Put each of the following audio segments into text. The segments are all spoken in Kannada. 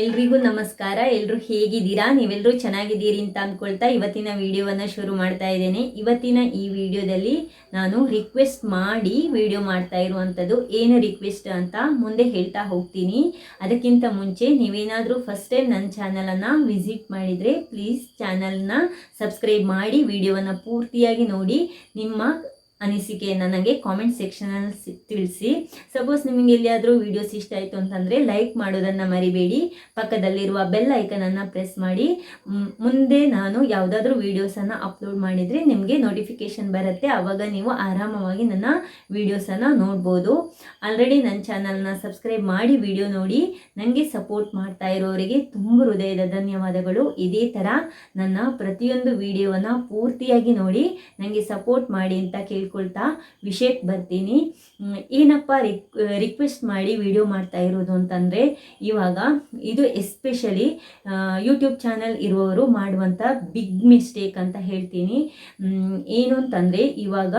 ಎಲ್ರಿಗೂ ನಮಸ್ಕಾರ ಎಲ್ಲರೂ ಹೇಗಿದ್ದೀರಾ? ನೀವೆಲ್ಲರೂ ಚೆನ್ನಾಗಿದ್ದೀರಿ ಅಂತ ಅಂದ್ಕೊಳ್ತಾ ಇವತ್ತಿನ ವಿಡಿಯೋವನ್ನು ಶುರು ಮಾಡ್ತಾ ಇದ್ದೇನೆ. ಇವತ್ತಿನ ಈ ವಿಡಿಯೋದಲ್ಲಿ ನಾನು ರಿಕ್ವೆಸ್ಟ್ ಮಾಡಿ ವಿಡಿಯೋ ಮಾಡ್ತಾ ಇರುವಂಥದ್ದು ಏನು ರಿಕ್ವೆಸ್ಟ್ ಅಂತ ಮುಂದೆ ಹೇಳ್ತಾ ಹೋಗ್ತೀನಿ. ಅದಕ್ಕಿಂತ ಮುಂಚೆ ನೀವೇನಾದರೂ ಫಸ್ಟ್ ಟೈಮ್ ನನ್ನ ಚಾನಲನ್ನು ವಿಸಿಟ್ ಮಾಡಿದರೆ ಪ್ಲೀಸ್ ಚಾನಲ್ನ ಸಬ್ಸ್ಕ್ರೈಬ್ ಮಾಡಿ, ವಿಡಿಯೋವನ್ನು ಪೂರ್ತಿಯಾಗಿ ನೋಡಿ. ನಿಮ್ಮ ಅನಿಸಿಕೆ ನನಗೆ ಕಾಮೆಂಟ್ ಸೆಕ್ಷನಲ್ಲಿ ತಿಳಿಸಿ. ಸಪೋಸ್ ನಿಮಗೆ ಎಲ್ಲಿಯಾದರೂ ವೀಡಿಯೋಸ್ ಇಷ್ಟ ಆಯಿತು ಅಂತಂದರೆ ಲೈಕ್ ಮಾಡೋದನ್ನು ಮರಿಬೇಡಿ. ಪಕ್ಕದಲ್ಲಿರುವ ಬೆಲ್ ಐಕನನ್ನು ಪ್ರೆಸ್ ಮಾಡಿ. ಮುಂದೆ ನಾನು ಯಾವುದಾದ್ರೂ ವೀಡಿಯೋಸನ್ನು ಅಪ್ಲೋಡ್ ಮಾಡಿದರೆ ನಿಮಗೆ ನೋಟಿಫಿಕೇಷನ್ ಬರುತ್ತೆ. ಆವಾಗ ನೀವು ಆರಾಮವಾಗಿ ನನ್ನ ವೀಡಿಯೋಸನ್ನು ನೋಡ್ಬೋದು. ಆಲ್ರೆಡಿ ನನ್ನ ಚಾನಲ್ನ ಸಬ್ಸ್ಕ್ರೈಬ್ ಮಾಡಿ ವಿಡಿಯೋ ನೋಡಿ. ನನಗೆ ಸಪೋರ್ಟ್ ಮಾಡ್ತಾ ಇರೋರಿಗೆ ತುಂಬ ಹೃದಯದ ಧನ್ಯವಾದಗಳು. ಇದೇ ಥರ ನನ್ನ ಪ್ರತಿಯೊಂದು ವಿಡಿಯೋವನ್ನು ಪೂರ್ತಿಯಾಗಿ ನೋಡಿ. ನನಗೆ ಸಪೋರ್ಟ್ ಮಾಡಿ ಅಂತ ಕೇಳ್ಕೊಳ್ತಾ ವಿಷಯಕ್ಕೆ ಬರ್ತೀನಿ. ಏನಪ್ಪ ರಿಕ್ ರಿಕ್ವೆಸ್ಟ್ ಮಾಡಿ ವಿಡಿಯೋ ಮಾಡ್ತಾ ಇರೋದು ಅಂತಂದರೆ, ಇವಾಗ ಇದು ಎಸ್ಪೆಷಲಿ ಯೂಟ್ಯೂಬ್ ಚಾನಲ್ ಇರುವವರು ಮಾಡುವಂಥ ಬಿಗ್ ಮಿಸ್ಟೇಕ್ ಅಂತ ಹೇಳ್ತೀನಿ. ಏನು ಅಂತಂದರೆ, ಇವಾಗ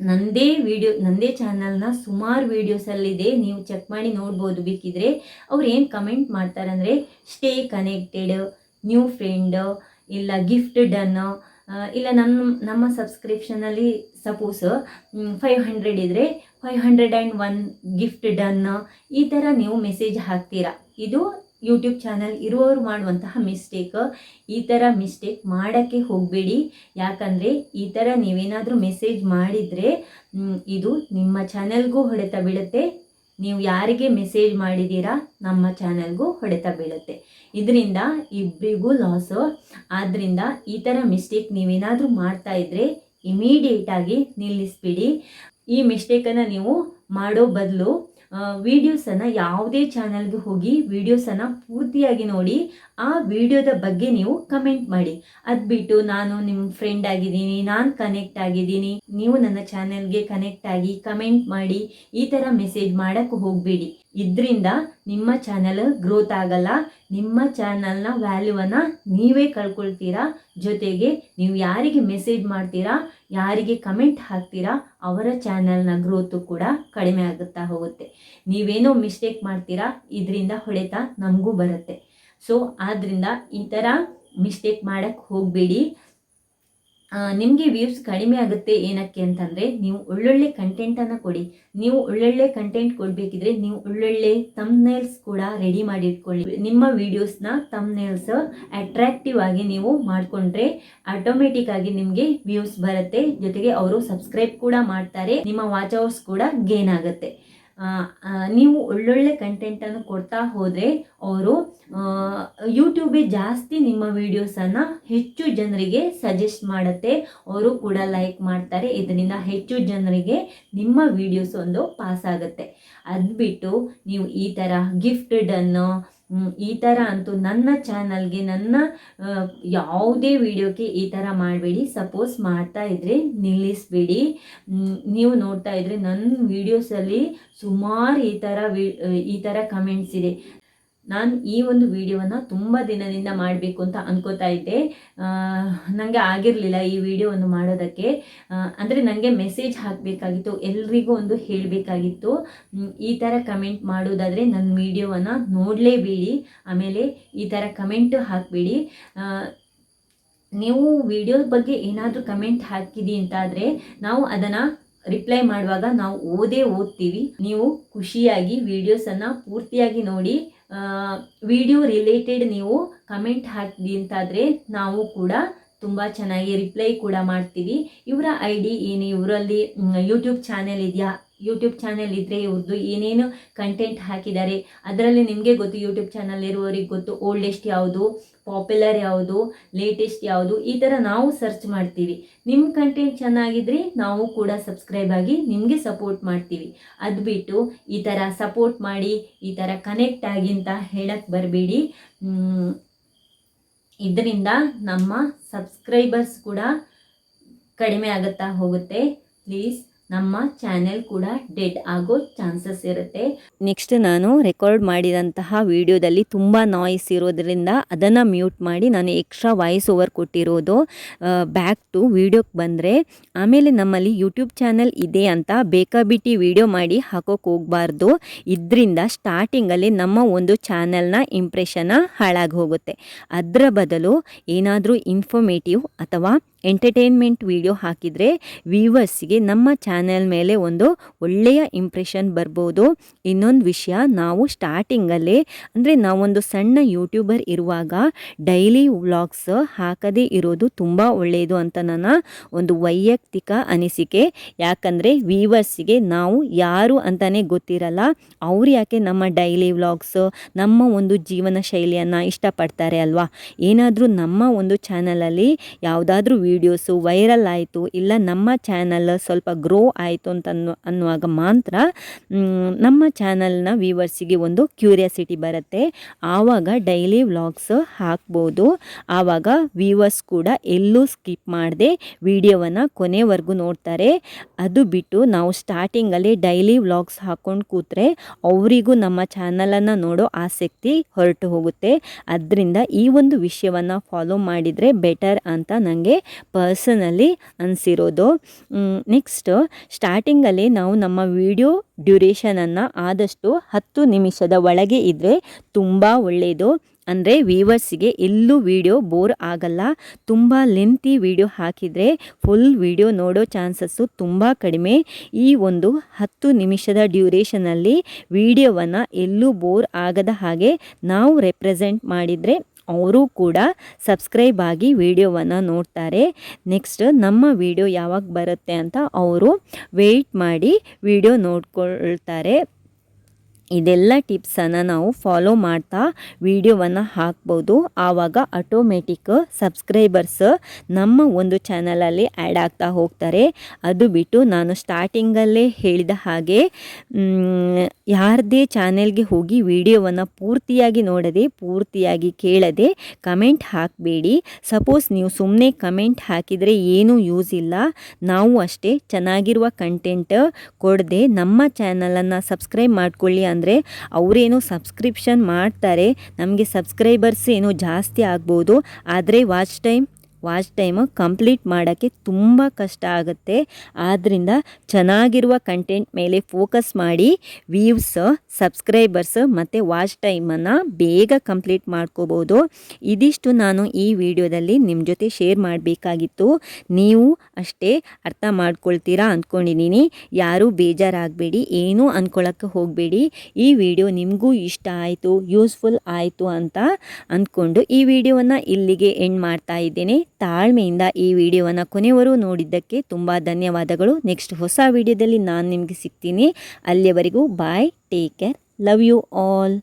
ನಂದೇ ವಿಡಿಯೋ ನಂದೇ ಚಾನಲ್ನ ಸುಮಾರು ವೀಡಿಯೋಸಲ್ಲಿದೆ ನೀವು ಚೆಕ್ ಮಾಡಿ ನೋಡ್ಬೋದು ಬೇಕಿದ್ರೆ. ಅವ್ರು ಏನು ಕಮೆಂಟ್ ಮಾಡ್ತಾರಂದರೆ ಸ್ಟೇ ಕನೆಕ್ಟೆಡ್ ನ್ಯೂ ಫ್ರೆಂಡ್ ಇಲ್ಲ ಗಿಫ್ಟ್ ಡನ್ ಇಲ್ಲ ನಮ್ಮ ನಮ್ಮ ಸಬ್ಸ್ಕ್ರಿಪ್ಷನಲ್ಲಿ ಸಪೋಸ್ ಫೈವ್ ಹಂಡ್ರೆಡ್ ಇದ್ದರೆ five hundred and one gift done ಈ ಥರ ನೀವು ಮೆಸೇಜ್ ಹಾಕ್ತೀರಾ? ಇದು ಯೂಟ್ಯೂಬ್ ಚಾನಲ್ ಇರುವವರು ಮಾಡುವಂತಹ ಮಿಸ್ಟೇಕ್ ಈ ಥರ ಮಿಸ್ಟೇಕ್ ಮಾಡೋಕ್ಕೆ ಹೋಗಬೇಡಿ. ಯಾಕಂದರೆ ಈ ಥರ ನೀವೇನಾದರೂ ಮೆಸೇಜ್ ಮಾಡಿದರೆ ಇದು ನಿಮ್ಮ ಚಾನಲ್ಗೂ ಹೊಡೆತ ಬೀಳುತ್ತೆ. ನೀವು ಯಾರಿಗೆ ಮೆಸೇಜ್ ಮಾಡಿದ್ದೀರಾ, ನಮ್ಮ ಚಾನಲ್ಗೂ ಹೊಡೆತ ಬೀಳುತ್ತೆ. ಇದರಿಂದ ಇಬ್ಬರಿಗೂ ಲಾಸು ಆದ್ದರಿಂದ ಈ ಥರ ಮಿಸ್ಟೇಕ್ ನೀವೇನಾದರೂ ಮಾಡ್ತಾ ಇದ್ದರೆ ಇಮಿಡಿಯೇಟಾಗಿ ನಿಲ್ಲಿಸ್ಬಿಡಿ. ಈ ಮಿಸ್ಟೇಕನ್ನು ನೀವು ಮಾಡೋ ಬದಲು ವೀಡಿಯೋಸನ್ನು ಯಾವುದೇ ಚಾನಲ್ಗೆ ಹೋಗಿ ವೀಡಿಯೋಸನ್ನು ಪೂರ್ತಿಯಾಗಿ ನೋಡಿ, ಆ ವಿಡಿಯೋದ ಬಗ್ಗೆ ನೀವು ಕಮೆಂಟ್ ಮಾಡಿ. ಅದು ಬಿಟ್ಟು ನಾನು ನಿಮ್ಮ ಫ್ರೆಂಡ್ ಆಗಿದ್ದೀನಿ, ನಾನು ಕನೆಕ್ಟ್ ಆಗಿದ್ದೀನಿ, ನೀವು ನನ್ನ ಚಾನೆಲ್ಗೆ ಕನೆಕ್ಟ್ ಆಗಿ ಕಮೆಂಟ್ ಮಾಡಿ, ಈ ಥರ ಮೆಸೇಜ್ ಮಾಡೋಕ್ಕೆ ಹೋಗಬೇಡಿ. ಇದರಿಂದ ನಿಮ್ಮ ಚಾನಲ್ ಗ್ರೋತ್ ಆಗಲ್ಲ, ನಿಮ್ಮ ಚಾನಲ್ನ ವ್ಯಾಲ್ಯೂವನ್ನು ನೀವೇ ಕಳ್ಕೊಳ್ತೀರಾ? ಜೊತೆಗೆ ನೀವು ಯಾರಿಗೆ ಮೆಸೇಜ್ ಮಾಡ್ತೀರಾ, ಯಾರಿಗೆ ಕಮೆಂಟ್ ಹಾಕ್ತೀರಾ, ಅವರ ಚಾನಲ್ನ ಗ್ರೋತು ಕೂಡ ಕಡಿಮೆ ಆಗುತ್ತಾ ಹೋಗುತ್ತೆ. ನೀವೇನೋ ಮಿಸ್ಟೇಕ್ ಮಾಡ್ತೀರಾ, ಇದರಿಂದ ಹೊಡೆತ ನಮಗೂ ಬರುತ್ತೆ. ಸೊ ಆದ್ದರಿಂದ ಈ ಥರ ಮಿಸ್ಟೇಕ್ ಮಾಡೋಕ್ಕೆ ಹೋಗಬೇಡಿ. ನಿಮಗೆ ವ್ಯೂಸ್ ಕಡಿಮೆ ಆಗುತ್ತೆ ಏನಕ್ಕೆ ಅಂತಂದರೆ ನೀವು ಒಳ್ಳೊಳ್ಳೆ ಕಂಟೆಂಟನ್ನು ಕೊಡಿ. ನೀವು ಒಳ್ಳೊಳ್ಳೆ ಕಂಟೆಂಟ್ ಕೊಡಬೇಕಿದ್ರೆ ನೀವು ಒಳ್ಳೊಳ್ಳೆ ತಮ್ನೇಲ್ಸ್ ಕೂಡ ರೆಡಿ ಮಾಡಿ ಇಟ್ಕೊಳ್ಳಿ. ನಿಮ್ಮ ವೀಡಿಯೋಸ್ನ ತಮ್ನೇಲ್ಸ್ ಅಟ್ರಾಕ್ಟಿವ್ ಆಗಿ ನೀವು ಮಾಡಿಕೊಂಡ್ರೆ ಆಟೋಮೆಟಿಕ್ ಆಗಿ ನಿಮಗೆ ವ್ಯೂಸ್ ಬರುತ್ತೆ. ಜೊತೆಗೆ ಅವರು ಸಬ್ಸ್ಕ್ರೈಬ್ ಕೂಡ ಮಾಡ್ತಾರೆ. ನಿಮ್ಮ ವಾಚ್ ಅವರ್ಸ್ ಕೂಡ ಗೇನ್ ಆಗುತ್ತೆ. ನೀವು ಒಳ್ಳೊಳ್ಳೆ ಕಂಟೆಂಟನ್ನು ಕೊಡ್ತಾ ಹೋದರೆ ಅವರು ಯೂಟ್ಯೂಬೇ ಜಾಸ್ತಿ ನಿಮ್ಮ ವೀಡಿಯೋಸನ್ನು ಹೆಚ್ಚು ಜನರಿಗೆ ಸಜೆಸ್ಟ್ ಮಾಡುತ್ತೆ. ಅವರು ಕೂಡ ಲೈಕ್ ಮಾಡ್ತಾರೆ. ಇದರಿಂದ ಹೆಚ್ಚು ಜನರಿಗೆ ನಿಮ್ಮ ವೀಡಿಯೋಸ್ ಒಂದು ಪಾಸ್ ಆಗುತ್ತೆ. ಅದು ಬಿಟ್ಟು ನೀವು ಈ ಥರ ಗಿಫ್ಟ್ ಡನ್ನು ಈ ಥರ ಅಂತೂ ನನ್ನ ಚಾನಲ್ಗೆ ನನ್ನ ಯಾವುದೇ ವಿಡಿಯೋಕ್ಕೆ ಈ ಥರ ಮಾಡಬೇಡಿ, ಸಪೋಸ್ ಮಾಡ್ತಾ ಇದ್ದರೆ ನಿಲ್ಲಿಸ್ಬೇಡಿ. ನೀವು ನೋಡ್ತಾ ಇದ್ರೆ ನನ್ನ ವೀಡಿಯೋಸಲ್ಲಿ ಸುಮಾರು ಈ ಥರ ವಿ, ಈ ಥರ ಕಮೆಂಟ್ಸ್ ಇದೆ. ನಾನು ಈ ಒಂದು ವಿಡಿಯೋವನ್ನು ತುಂಬ ದಿನದಿಂದ ಮಾಡಬೇಕು ಅಂತ ಅನ್ಕೋತಾ ಇದ್ದೆ. ನನಗೆ ಆಗಿರಲಿಲ್ಲ ಈ ವಿಡಿಯೋವನ್ನು ಮಾಡೋದಕ್ಕೆ. ಅಂದರೆ ನನಗೆ ಮೆಸೇಜ್ ಹಾಕಬೇಕಾಗಿತ್ತು, ಎಲ್ರಿಗೂ ಒಂದು ಹೇಳಬೇಕಾಗಿತ್ತು. ಈ ಥರ ಕಮೆಂಟ್ ಮಾಡೋದಾದರೆ ನನ್ನ ವಿಡಿಯೋವನ್ನು ನೋಡಲೇಬೇಡಿ ಆಮೇಲೆ ಈ ಥರ ಕಮೆಂಟ್ ಹಾಕಬೇಡಿ. ನೀವು ವಿಡಿಯೋ ಬಗ್ಗೆ ಏನಾದರೂ ಕಮೆಂಟ್ ಹಾಕಿದಿ ಅಂತಾದರೆ ನಾವು ಅದನ್ನು ರಿಪ್ಲೈ ಮಾಡುವಾಗ ನಾವು ಓದೇ ಓದ್ತೀವಿ. ನೀವು ಖುಷಿಯಾಗಿ ವಿಡಿಯೋಸನ್ನು ಪೂರ್ತಿಯಾಗಿ ನೋಡಿ ವಿಡಿಯೋ ರಿಲೇಟೆಡ್ ನೀವು ಕಮೆಂಟ್ ಹಾಕಿದಿ ಅಂತಾದರೆ ನಾವು ಕೂಡ ತುಂಬ ಚೆನ್ನಾಗಿ ರಿಪ್ಲೈ ಕೂಡ ಮಾಡ್ತೀವಿ. ಇವರ ಐ ಡಿ ಏನು? ಇವರಲ್ಲಿ ಯೂಟ್ಯೂಬ್ ಚಾನೆಲ್ ಇದೆಯಾ? ಯೂಟ್ಯೂಬ್ ಚಾನೆಲ್ ಇದ್ದರೆ ಇವ್ರದ್ದು ಏನೇನು ಕಂಟೆಂಟ್ ಹಾಕಿದ್ದಾರೆ, ಅದರಲ್ಲಿ ನಿಮಗೆ ಗೊತ್ತು ಯೂಟ್ಯೂಬ್ ಚಾನಲ್ ಇರುವವರಿಗೆ ಗೊತ್ತು ಓಲ್ಡೆಸ್ಟ್ ಯಾವುದು ಪಾಪ್ಯುಲರ್ ಯಾವುದು ಲೇಟೆಸ್ಟ್ ಯಾವುದು, ಈ ಥರ ನಾವು ಸರ್ಚ್ ಮಾಡ್ತೀವಿ. ನಿಮ್ಮ ಕಂಟೆಂಟ್ ಚೆನ್ನಾಗಿದ್ರೆ ನಾವು ಕೂಡ ಸಬ್ಸ್ಕ್ರೈಬ್ ಆಗಿ ನಿಮಗೆ ಸಪೋರ್ಟ್ ಮಾಡ್ತೀವಿ. ಅದು ಬಿಟ್ಟು ಈ ಥರ ಸಪೋರ್ಟ್ ಮಾಡಿ, ಈ ಥರ ಕನೆಕ್ಟ್ ಆಗಿ ಅಂತ ಹೇಳಕ್ಕೆ ಬರಬೇಡಿ. ಇದರಿಂದ ನಮ್ಮ ಸಬ್ಸ್ಕ್ರೈಬರ್ಸ್ ಕೂಡ ಕಡಿಮೆ ಆಗುತ್ತಾ ಹೋಗುತ್ತೆ. ಪ್ಲೀಸ್ ನಮ್ಮ ಚಾನೆಲ್ ಕೂಡ ಡೆಡ್ ಆಗೋ ಚಾನ್ಸಸ್ ಇರುತ್ತೆ. ನೆಕ್ಸ್ಟ್ ನಾನು ರೆಕಾರ್ಡ್ ಮಾಡಿದಂತಹ ವಿಡಿಯೋದಲ್ಲಿ ತುಂಬ ನಾಯ್ಸ್ ಇರೋದ್ರಿಂದ ಅದನ್ನು ಮ್ಯೂಟ್ ಮಾಡಿ ನಾನು ಎಕ್ಸ್ಟ್ರಾ ವಾಯ್ಸ್ ಓವರ್ ಕೊಟ್ಟಿರೋದು ಬ್ಯಾಕ್ ಟು ವಿಡಿಯೋಕ್ಕೆ ಬಂದರೆ. ಆಮೇಲೆ ನಮ್ಮಲ್ಲಿ ಯೂಟ್ಯೂಬ್ ಚಾನೆಲ್ ಇದೆ ಅಂತ ಬೇಕಾಬಿಟ್ಟಿ ವಿಡಿಯೋ ಮಾಡಿ ಹಾಕೋಕೆ ಹೋಗಬಾರ್ದು. ಇದರಿಂದ ಸ್ಟಾರ್ಟಿಂಗಲ್ಲಿ ನಮ್ಮ ಒಂದು ಚಾನೆಲ್ನ ಇಂಪ್ರೆಷನ್ನ ಹಾಳಾಗಿ ಹೋಗುತ್ತೆ. ಅದರ ಬದಲು ಏನಾದರೂ ಇನ್ಫಾರ್ಮೇಟಿವ್ ಅಥವಾ ಎಂಟರ್ಟೈನ್ಮೆಂಟ್ ವಿಡಿಯೋ ಹಾಕಿದರೆ ವೀವರ್ಸ್ಗೆ ನಮ್ಮ ಚಾನೆಲ್ ಮೇಲೆ ಒಂದು ಒಳ್ಳೆಯ ಇಂಪ್ರೆಷನ್ ಬರ್ಬೋದು. ಇನ್ನೊಂದು ವಿಷಯ, ನಾವು ಸ್ಟಾರ್ಟಿಂಗಲ್ಲೇ ಅಂದರೆ ನಾವೊಂದು ಸಣ್ಣ ಯೂಟ್ಯೂಬರ್ ಇರುವಾಗ ಡೈಲಿ ವ್ಲಾಗ್ಸ್ ಹಾಕದೇ ಇರೋದು ತುಂಬ ಒಳ್ಳೆಯದು ಅಂತ ನನ್ನ ಒಂದು ವೈಯಕ್ತಿಕ ಅನಿಸಿಕೆ. ಯಾಕಂದರೆ ವ್ಯೂವರ್ಸಿಗೆ ನಾವು ಯಾರು ಅಂತಲೇ ಗೊತ್ತಿರಲ್ಲ, ಅವ್ರು ಯಾಕೆ ನಮ್ಮ ಡೈಲಿ ವ್ಲಾಗ್ಸ್ ನಮ್ಮ ಒಂದು ಜೀವನ ಶೈಲಿಯನ್ನು ಇಷ್ಟಪಡ್ತಾರೆ ಅಲ್ವಾ? ಏನಾದರೂ ನಮ್ಮ ಒಂದು ಚಾನಲಲ್ಲಿ ಯಾವುದಾದ್ರೂ ವೀಡಿಯೋಸು ವೈರಲ್ ಆಯಿತು, ಇಲ್ಲ ನಮ್ಮ ಚಾನಲ್ ಸ್ವಲ್ಪ ಗ್ರೋ ಆಯಿತು ಅಂತ ಅನ್ನೋ ಅನ್ನುವಾಗ ಮಾತ್ರ ನಮ್ಮ ಚಾನಲ್ನ ವ್ಯೂವರ್ಸಿಗೆ ಒಂದು ಕ್ಯೂರಿಯಾಸಿಟಿ ಬರುತ್ತೆ. ಆವಾಗ ಡೈಲಿ ವ್ಲಾಗ್ಸ್ ಹಾಕ್ಬೋದು. ಆವಾಗ ವ್ಯೂವರ್ಸ್ ಕೂಡ ಎಲ್ಲೂ ಸ್ಕಿಪ್ ಮಾಡದೆ ವಿಡಿಯೋವನ್ನು ಕೊನೆವರೆಗೂ ನೋಡ್ತಾರೆ. ಅದು ಬಿಟ್ಟು ನಾವು ಸ್ಟಾರ್ಟಿಂಗಲ್ಲಿ ಡೈಲಿ ವ್ಲಾಗ್ಸ್ ಹಾಕ್ಕೊಂಡು ಕೂತ್ರೆ ಅವರಿಗೂ ನಮ್ಮ ಚಾನಲನ್ನು ನೋಡೋ ಆಸಕ್ತಿ ಹೊರಟು ಹೋಗುತ್ತೆ. ಅದರಿಂದ ಈ ಒಂದು ವಿಷಯವನ್ನು ಫಾಲೋ ಮಾಡಿದರೆ ಬೆಟರ್ ಅಂತ ನನಗೆ ಪರ್ಸನಲಿ ಅನಿಸಿರೋದು. ನೆಕ್ಸ್ಟ್ ಸ್ಟಾರ್ಟಿಂಗಲ್ಲಿ ನಾವು ನಮ್ಮ ವಿಡಿಯೋ ಡ್ಯೂರೇಷನನ್ನು ಆದಷ್ಟು ಹತ್ತು ನಿಮಿಷದ ಒಳಗೆ ಇದ್ದರೆ ತುಂಬ ಒಳ್ಳೆಯದು ಅಂದರೆ ವೀವರ್ಸಿಗೆ ಎಲ್ಲೂ ವಿಡಿಯೋ ಬೋರ್ ಆಗಲ್ಲ. ತುಂಬ ಲೆಂತಿ ವಿಡಿಯೋ ಹಾಕಿದರೆ ಫುಲ್ ವಿಡಿಯೋ ನೋಡೋ ಚಾನ್ಸಸ್ಸು ತುಂಬ ಕಡಿಮೆ. ಈ ಒಂದು ಹತ್ತು ನಿಮಿಷದ ಡ್ಯೂರೇಷನಲ್ಲಿ ವಿಡಿಯೋವನ್ನು ಎಲ್ಲೂ ಬೋರ್ ಆಗದ ಹಾಗೆ ನಾವು ರೆಪ್ರೆಸೆಂಟ್ ಮಾಡಿದರೆ ಅವರು ಕೂಡ ಸಬ್ಸ್ಕ್ರೈಬ್ ಆಗಿ ವಿಡಿಯೋವನ್ನು ನೋಡ್ತಾರೆ. ನೆಕ್ಸ್ಟ್ ನಮ್ಮ ವಿಡಿಯೋ ಯಾವಾಗ ಬರುತ್ತೆ ಅಂತ ಅವರು ವೆಯ್ಟ್ ಮಾಡಿ ವಿಡಿಯೋ ನೋಡ್ಕೊಳ್ತಾರೆ. ಇದೆಲ್ಲ ಟಿಪ್ಸನ್ನು ನಾವು ಫಾಲೋ ಮಾಡ್ತಾ ವಿಡಿಯೋವನ್ನು ಹಾಕ್ಬೋದು. ಆವಾಗ ಆಟೋಮೆಟಿಕ್ ಸಬ್ಸ್ಕ್ರೈಬರ್ಸ್ ನಮ್ಮ ಒಂದು ಚಾನಲಲ್ಲಿ ಆ್ಯಡ್ ಆಗ್ತಾ ಹೋಗ್ತಾರೆ. ಅದು ಬಿಟ್ಟು ನಾನು ಸ್ಟಾರ್ಟಿಂಗಲ್ಲೇ ಹೇಳಿದ ಹಾಗೆ ಯಾರದೇ ಚಾನೆಲ್ಗೆ ಹೋಗಿ ವಿಡಿಯೋವನ್ನು ಪೂರ್ತಿಯಾಗಿ ನೋಡದೆ, ಪೂರ್ತಿಯಾಗಿ ಕೇಳದೆ ಕಮೆಂಟ್ ಹಾಕಬೇಡಿ. ಸಪೋಸ್ ನೀವು ಸುಮ್ಮನೆ ಕಮೆಂಟ್ ಹಾಕಿದರೆ ಏನೂ ಯೂಸ್ ಇಲ್ಲ. ನಾವು ಅಷ್ಟೇ ಚೆನ್ನಾಗಿರುವ ಕಂಟೆಂಟ್ ಕೊಡದೆ ನಮ್ಮ ಚಾನಲನ್ನು ಸಬ್ಸ್ಕ್ರೈಬ್ ಮಾಡ್ಕೊಳ್ಳಿ ಅಂದರೆ ಅವರೇನೋ ಸಬ್ಸ್ಕ್ರಿಪ್ಷನ್ ಮಾಡ್ತಾರೆ ನಮಗೆ ಸಬ್ಸ್ಕ್ರೈಬರ್ಸ್ ಏನೋ ಜಾಸ್ತಿ ಆಗ್ಬೋದು. ಆದರೆ watch time watch time complete ಮಾಡೋಕ್ಕೆ ತುಂಬ ಕಷ್ಟ ಆಗುತ್ತೆ. ಆದ್ದರಿಂದ ಚೆನ್ನಾಗಿರುವ ಕಂಟೆಂಟ್ ಮೇಲೆ ಫೋಕಸ್ ಮಾಡಿ ವ್ಯೂವ್ಸ್ ಸಬ್ಸ್ಕ್ರೈಬರ್ಸ್ ಮತ್ತು ವಾಚ್ ಟೈಮನ್ನು ಬೇಗ ಕಂಪ್ಲೀಟ್ ಮಾಡ್ಕೋಬೋದು. ಇದಿಷ್ಟು ನಾನು ಈ ವಿಡಿಯೋದಲ್ಲಿ ನಿಮ್ಮ ಜೊತೆ ಶೇರ್ ಮಾಡಬೇಕಾಗಿತ್ತು. ನೀವು ಅಷ್ಟೇ ಅರ್ಥ ಮಾಡ್ಕೊಳ್ತೀರಾ ಅಂದ್ಕೊಂಡಿದ್ದೀನಿ ಯಾರೂ ಬೇಜಾರಾಗಬೇಡಿ, ಏನೂ ಅಂದ್ಕೊಳ್ಳೋಕ್ಕೆ ಹೋಗಬೇಡಿ. ಈ ವಿಡಿಯೋ ನಿಮಗೂ ಇಷ್ಟ ಆಯಿತು ಯೂಸ್ಫುಲ್ ಆಯಿತು ಅಂತ ಅಂದ್ಕೊಂಡು ಈ ವಿಡಿಯೋವನ್ನು ಇಲ್ಲಿಗೆ ಎಂಡ್ ಮಾಡ್ತಾ ಇದ್ದೇನೆ. ತಾಳ್ಮೆಯಿಂದ ಈ ವಿಡಿಯೋವನ್ನು ಕೊನೆವರೆಗೂ ನೋಡಿದ್ದಕ್ಕೆ ತುಂಬ ಧನ್ಯವಾದಗಳು. ನೆಕ್ಸ್ಟ್ ಹೊಸ ವಿಡಿಯೋದಲ್ಲಿ ನಾನು ನಿಮಗೆ ಸಿಗ್ತೀನಿ. ಅಲ್ಲಿಯವರೆಗೂ bye, take care, love you all.